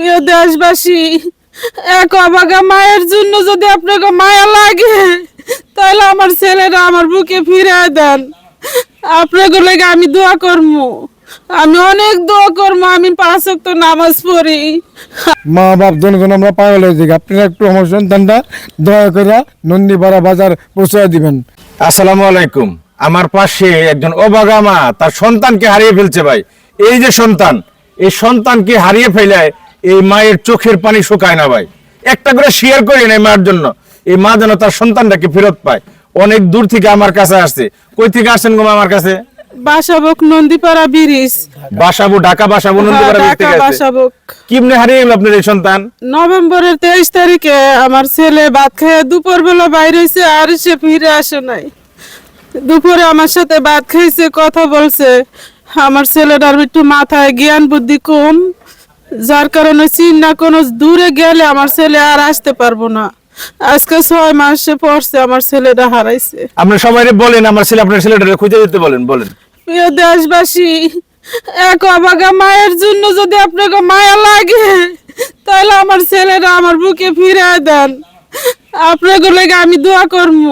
প্রিয় দেশবাসী এক অবাগা মায়ের জন্য যদি আপনাকে মায়া লাগে তাহলে আমার ছেলেরা আমার বুকে ফিরে দেন। আপনাকে লেগে আমি দোয়া করব আমি অনেক দোয়া করব আমি পাঁচ ওয়াক্ত নামাজ পড়ি। মা বাপ দুজন আমরা পাগল হয়ে যাই। আপনারা একটু আমার সন্তানটা দয়া করে নন্দীপাড়া বাজার পৌঁছে দিবেন। আসসালামু আলাইকুম। আমার পাশে একজন অবাগা মা তার সন্তানকে হারিয়ে ফেলছে ভাই। এই যে সন্তান এই সন্তানকে হারিয়ে ফেলায় এই মায়ের চোখের পানি শুকায় না ভাই। একটা করে শেয়ার করি না মায়ের জন্য। এই মা যেন তার সন্তানটাকে ফেরত পায়। অনেক দূর থেকে আমার কাছে আসছে। কই থেকে আসছেন গো আমার কাছে? বাসাবক নন্দীপাড়া ব্রিজ। বাসাবু ঢাকা বাসাবু নন্দীপাড়া হ্যাঁ, থেকে বাসাবক। কিমনে হারিয়ে গেল আপনার এই সন্তান? নভেম্বরের তেইশ তারিখে আমার ছেলে ভাত খেয়ে দুপুর বেলা বাইরে আর সে ফিরে আসে নাই। দুপুরে আমার সাথে ভাত খাইছে কথা বলছে। আমার ছেলেটার একটু মাথায় জ্ঞান বুদ্ধি কম। যার কারণে চিন্তা কোনো দূরে গেলে আমার ছেলে আর আসতে পারব না। আজকে ছয় মাসে পড়ছে আমার ছেলেটা হারাইছে। আপনি সবাই বলেন আমার ছেলে আপনার ছেলেটা খুঁজে দিতে বলেন বলেন। প্রিয় দেশবাসী এক অবাগা মায়ের জন্য যদি আপনাকে মায়া লাগে তাহলে আমার ছেলেরা আমার বুকে ফিরে দেন। আপনাকে লেগে আমি দোয়া করব।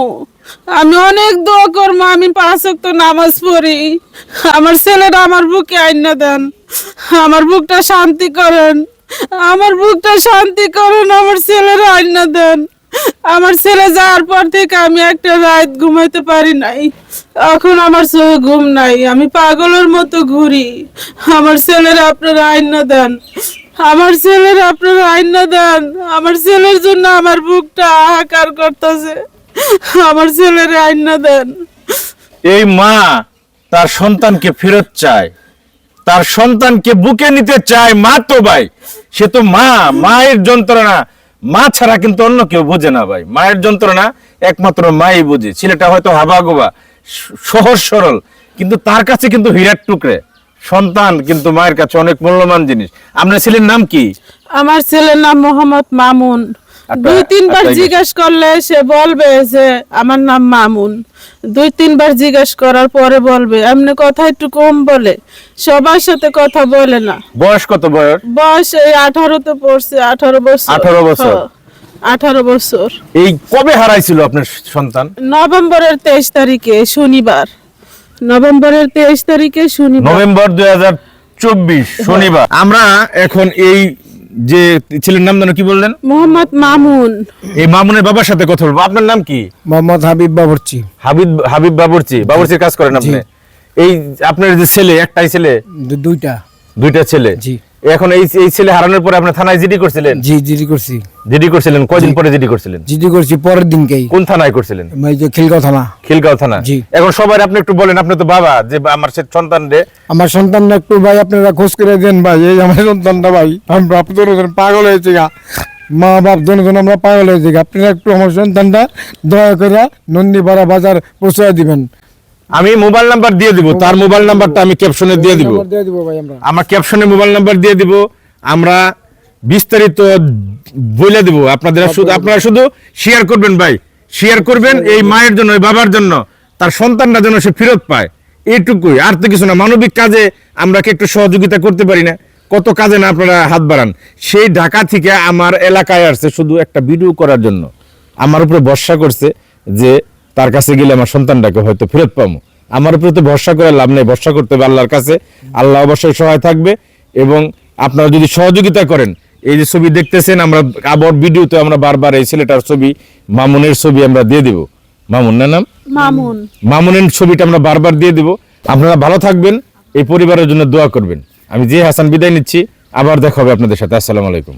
আমি অনেক দোয়া করব আমি পাঁচ নামাজ পড়ি। আমার ছেলেরা আমার বুকে আইনা দেন। আমার বুকটা শান্তি করেন। আমার বুকটা শান্তি করেন, আমার ছেলেরা আইনা দেন। আমার ছেলে যাওয়ার পর থেকে আমি একটা রাত ঘুমাইতে পারি নাই। এখন আমার চোখে ঘুম নাই, আমি পাগলের মতো ঘুরি। আমার ছেলের আপনারা আইনা দেন। আমার ছেলের আপনারা আইনা দেন। আমার ছেলের জন্য আমার বুকটা হাহাকার করতেছে। আমার ছেলের আইনা দেন। এই মা, তার সন্তানকে ফেরত চায়। তার সন্তানকে বুকে নিতে চায় মা তো ভাই। সে তো মা, মায়ের যন্ত্রণা। মা ছাড়া কিন্তু অন্য কেউ বোঝে না ভাই। মায়ের যন্ত্রণা একমাত্র মাই বোঝে। ছেলেটা হয়তো হাবা গোবা সহজ সরল, কিন্তু তার কাছে কিন্তু হীরার টুকরে। সন্তান কিন্তু মায়ের কাছে অনেক মূল্যবান জিনিস। আপনার ছেলের নাম কি? আমার ছেলের নাম মোহাম্মদ মামুন। দুই তিনবার আচ্ছা, জিজ্ঞেস করলে সে বলবে যে আমার নাম মামুন। দুই তিনবার জিজ্ঞেস করার পরে বলবে এমনি কথা একটু কম বলে সবার সাথে কথা বলে না। বয়স কত বয়স? বয়স এই আঠারোতে পড়ছে আঠারো বছর। 18 বছর। আঠারো বছর। এই কবে হারাইছিল আপনার সন্তান? নভেম্বরের তেইশ তারিখে শনিবার। নভেম্বরের তেইশ তারিখে শনিবার। নভেম্বর দুই হাজার চব্বিশ শনিবার। আমরা এখন এই যে ছেলের নাম যেন কি বললেন? মোহাম্মদ মামুন। এই মামুনের বাবার সাথে কথা বলব। আপনার নাম কি? মোহাম্মদ হাবিব বাবরচি। হাবিব হাবিব বাবরচি। বাবরচির কাজ করেন আপনি। এই আপনার যে ছেলে একটাই ছেলে? দুইটা দুইটা ছেলে? জি। এখন এই এই ছেলে হারানোর পরে আপনি থানায় জিডি করছিলেন? জি জিডি করছি। জিডি করছিলেন? কয়দিন পরে জিডি করছিলেন? জিডি করছি পরের দিনকেই। কোন থানায় করছিলেন? এই যে খিলগাঁও থানা। খিলগাঁও থানা। জি। এখন সবাই আপনি একটু বলেন আপনি তো বাবা যে আমার সে সন্তান রে আমার সন্তানটা একটু ভাই আপনারা খোঁজ করে দেন ভাই এই আমার সন্তানটা ভাই আমি বাপ দুজন পাগল হয়েছে গা। মা বাপ দুজন আমরা পাগল হয়েছে গা। আপনারা একটু আমার সন্তানটা দয়া করে নন্দীপাড়া বাজার পৌঁছে দিবেন। আমি মোবাইল নাম্বার দিয়ে দিব তার মোবাইল নাম্বারটা আমি ক্যাপশনে দিয়ে দিব। আমরা। ক্যাপশনে মোবাইল নাম্বার দিয়ে দিব আমরা বিস্তারিত বলে দিব। আপনাদের শুধু আপনারা শুধু শেয়ার করবেন ভাই শেয়ার করবেন এই মায়ের জন্য এই বাবার জন্য তার সন্তানটা যেন সে ফেরত পায়। এইটুকুই আর তো কিছু না মানবিক কাজে আমরা কি একটু সহযোগিতা করতে পারি না। কত কাজে না আপনারা হাত বাড়ান। সেই ঢাকা থেকে আমার এলাকায় আসছে শুধু একটা ভিডিও করার জন্য। আমার উপরে ভরসা করছে যে তার কাছে গেলে আমার সন্তানটাকে হয়তো ফেরত পাবো। আমার উপরে তো ভরসা করে লাভ নেই ভরসা করতে হবে আল্লাহর কাছে। আল্লাহ অবশ্যই সহায় থাকবে এবং আপনারা যদি সহযোগিতা করেন এই যে ছবি দেখতেছেন আমরা আবার ভিডিওতে আমরা বারবার এই ছেলেটার ছবি মামুনের ছবি আমরা দিয়ে দিব। মামুন না নাম? মামুন। মামুনের ছবিটা আমরা বারবার দিয়ে দিব। আপনারা ভালো থাকবেন এই পরিবারের জন্য দোয়া করবেন। আমি যে হাসান বিদায় নিচ্ছি আবার দেখা হবে আপনাদের সাথে। আসসালামু আলাইকুম।